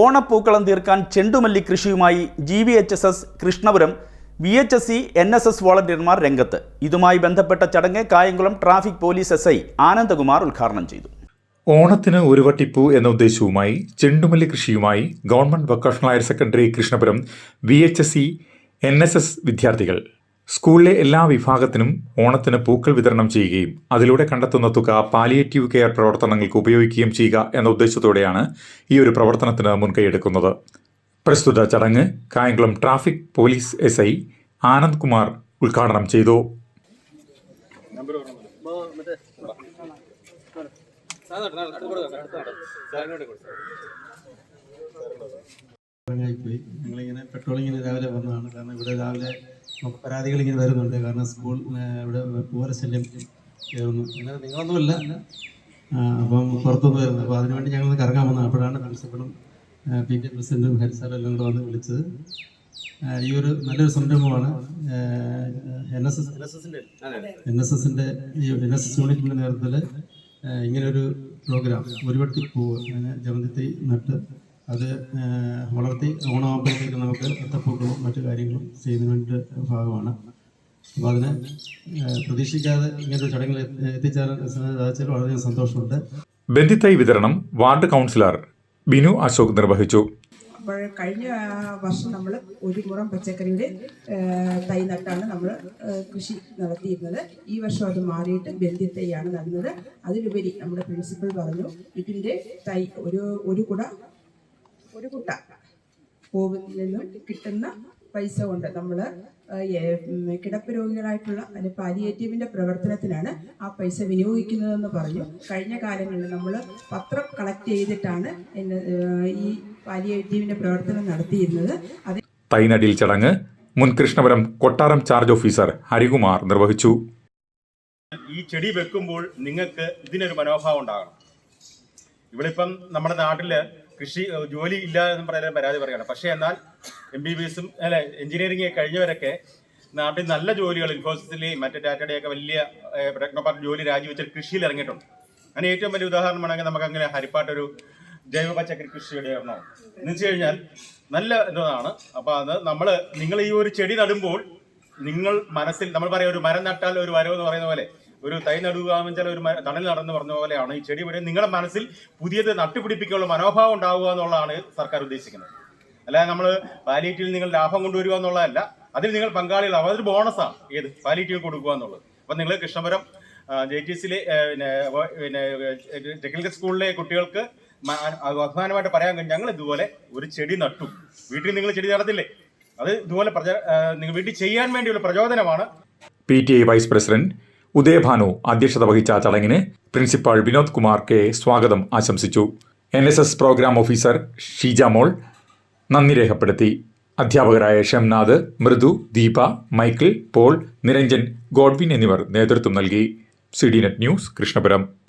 ഓണപ്പൂക്കളം തീർക്കാൻ ചെണ്ടുമല്ലി കൃഷിയുമായി G V H S S Krishnapuram V H S C N S S വോളണ്ടിയർമാർ രംഗത്ത്. ഇതുമായി ബന്ധപ്പെട്ട ചടങ്ങ് Kayamkulam traffic police S I Anandakumar ഉദ്ഘാടനം ചെയ്തു. ഓണത്തിന് ഒരു വട്ടിപ്പൂ എന്ന ഉദ്ദേശവുമായി ചെണ്ടുമല്ലി കൃഷിയുമായി government vocational higher secondary Krishnapuram V H S C N S S വിദ്യാർത്ഥികൾ സ്കൂളിലെ എല്ലാ വിഭാഗത്തിനും ഓണത്തിന് പൂക്കൾ വിതരണം ചെയ്യുകയും അതിലൂടെ കണ്ടെത്തുന്ന തുക പാലിയേറ്റീവ് കെയർ പ്രവർത്തനങ്ങൾക്ക് ഉപയോഗിക്കുകയും ചെയ്യുക എന്ന ഉദ്ദേശത്തോടെയാണ് ഈ ഒരു പ്രവർത്തനത്തിന് മുൻകൈയെടുക്കുന്നത്. പ്രസ്തുത ചടങ്ങ് Kayamkulam traffic police S I Anand Kumar ഉദ്ഘാടനം ചെയ്തു. ഞങ്ങളിങ്ങനെ പെട്രോളിങ്ങിന് രാവിലെ വന്നതാണ്. കാരണം ഇവിടെ രാവിലെ പരാതികൾ ഇങ്ങനെ വരുന്നുണ്ട്. കാരണം സ്കൂൾ ഇവിടെ ഇവിടെ പൂരശല്യം കയറുന്നു. അങ്ങനെ നിങ്ങളൊന്നുമല്ല. അപ്പം പുറത്തുനിന്ന് വരുന്നത്. അപ്പോൾ അതിനുവേണ്ടി ഞങ്ങൾ കറങ്ങാൻ വന്നത് അപ്പോഴാണ് പ്രിൻസിപ്പളും പി ടി പ്രസിഡന്റും ഹരിസാറും എല്ലാം കൂടെ വന്ന് വിളിച്ചത്. ഈ ഒരു നല്ലൊരു സംരംഭമാണ്. N S S N S എസിന്റെ ഈ എൻ എസ് എസ് യൂണിറ്റിന്റെ നേതൃത്വത്തിൽ ഇങ്ങനൊരു പ്രോഗ്രാം. ഒരു പോവുക. പൂവ് അങ്ങനെ ജമന്തി നട്ട് അത് വളർത്തി ഓണമാകുമ്പോഴത്തേക്ക് നമുക്ക് അത്തപ്പൂക്കളും മറ്റു കാര്യങ്ങളും ചെയ്യുന്നതിന്റെ ഭാഗമാണ്. അപ്പോൾ അതിന് പ്രതീക്ഷിക്കാതെ ഇങ്ങനത്തെ ചടങ്ങിൽ എത്തി- എത്തിച്ചേരാൻ സാധിച്ചാൽ വളരെയധികം സന്തോഷമുണ്ട്. ബന്ധിത്തൈ വിതരണം വാർഡ് കൗൺസിലർ ബിനു അശോക് നിർവഹിച്ചു. അപ്പോൾ കഴിഞ്ഞ വർഷം നമ്മൾ ഒരു മുറം പച്ചക്കറിയുടെ തൈ നട്ടാണ് നമ്മൾ കൃഷി നടത്തിയിരുന്നത്. ഈ വർഷം അത് മാറിയിട്ട് ബന്ധ്യ തൈയാണ് നടുന്നത്. അതിലുപരി നമ്മുടെ പ്രിൻസിപ്പൽ പറഞ്ഞു ഇതിന്റെ തൈ ഒരു ഒരു കുട ഒരു കുട്ട. പൂവിൽ നിന്നും കിട്ടുന്ന പൈസ കൊണ്ട് നമ്മൾ കിടപ്പ് രോഗികളായിട്ടുള്ള അതിന് പാലിയേറ്റീവിന്റെ പ്രവർത്തനത്തിനാണ് ആ പൈസ വിനിയോഗിക്കുന്നതെന്ന് പറഞ്ഞു. കഴിഞ്ഞ കാലങ്ങളിൽ നമ്മൾ പത്രം കളക്ട് ചെയ്തിട്ടാണ് ഈ പാലിയേറ്റീവിന്റെ പ്രവർത്തനം നടത്തിയിരുന്നത്. അത് തൈനടിയിൽ ചടങ്ങ് മുൻ കൃഷ്ണപുരം കൊട്ടാരം ചാർജ് ഓഫീസർ ഹരികുമാർ നിർവഹിച്ചു. ഈ ചെടി വെക്കുമ്പോൾ നിങ്ങൾക്ക് ഇതിനൊരു മനോഭാവം ഉണ്ടാകണം. ഇവിടെ ഇപ്പം നമ്മുടെ നാട്ടിൽ കൃഷി ജോലി ഇല്ല എന്ന് പറയാൻ പരാതി പറയുകയാണ്. പക്ഷേ എന്നാൽ എം ബി ബി എസും അല്ലെ എഞ്ചിനീയറിംഗ് കഴിഞ്ഞവരൊക്കെ നാട്ടിൽ നല്ല ജോലികൾ ഇൻഫോസിസിലെയും മറ്റേ ടാറ്റയുടെയൊക്കെ വലിയ ടെക്നോപാർട്ട് ജോലി രാജിവെച്ച് കൃഷിയിൽ ഇറങ്ങിയിട്ടുണ്ട്. അങ്ങനെ ഏറ്റവും വലിയ ഉദാഹരണമാണെങ്കിൽ നമുക്ക് അങ്ങനെ ഹരിപ്പാട്ടൊരു ജൈവ പച്ചക്കറി കൃഷിയുടെ ഒരെണ്ണം എന്ന് വെച്ച് കഴിഞ്ഞാൽ നല്ല ഇതാണ്. അപ്പോൾ അത് നമ്മൾ നിങ്ങൾ ഈ ഒരു ചെടി നടുമ്പോൾ നിങ്ങൾ മനസ്സിൽ നമ്മൾ പറയാം ഒരു മരം നട്ടാൽ ഒരു വരവ് എന്ന് പറയുന്ന പോലെ ഒരു തൈ നടുക വെച്ചാൽ ഒരു തണൽ നടന്ന് പറഞ്ഞ പോലെയാണ് ഈ ചെടി വരെ നിങ്ങളുടെ മനസ്സിൽ പുതിയത് നട്ടുപിടിപ്പിക്കാനുള്ള മനോഭാവം ഉണ്ടാവുക എന്നുള്ളതാണ് സർക്കാർ ഉദ്ദേശിക്കുന്നത്. അല്ലാതെ നമ്മൾ പാലിയേറ്റീവിൽ നിങ്ങൾ ലാഭം കൊണ്ടുവരിക എന്നുള്ളതല്ല അതിൽ നിങ്ങൾ പങ്കാളികളാവും. അതൊരു ബോണസാണ് ഏത് പാലിയേറ്റീവ് കൊടുക്കുക എന്നുള്ളത്. അപ്പം നിങ്ങൾ കൃഷ്ണപുരം ജെ ടി സിയിലെ പിന്നെ പിന്നെ ടെക്നിക്കൽ സ്കൂളിലെ കുട്ടികൾക്ക് അഭിമാനമായിട്ട് പറയാൻ കഴിഞ്ഞ ഞങ്ങൾ ഇതുപോലെ ഒരു ചെടി നട്ടു. വീട്ടിൽ നിങ്ങൾ ചെടി നടത്തില്ലേ? അത് ഇതുപോലെ പ്രച നിങ്ങൾ വീട്ടിൽ ചെയ്യാൻ വേണ്ടിയുള്ള പ്രചോദനമാണ്. P T I vice president Udayabhanu അധ്യക്ഷത വഹിച്ച ചടങ്ങിന് പ്രിൻസിപ്പാൾ വിനോദ് കുമാർ കെ സ്വാഗതം ആശംസിച്ചു. N S S programme officer Sheeja Mol നന്ദി രേഖപ്പെടുത്തി. അധ്യാപകരായ Shamnath Mridu Deepa Michael Paul Niranjan Godwin എന്നിവർ നേതൃത്വം നൽകി. C D net news Krishnapuram.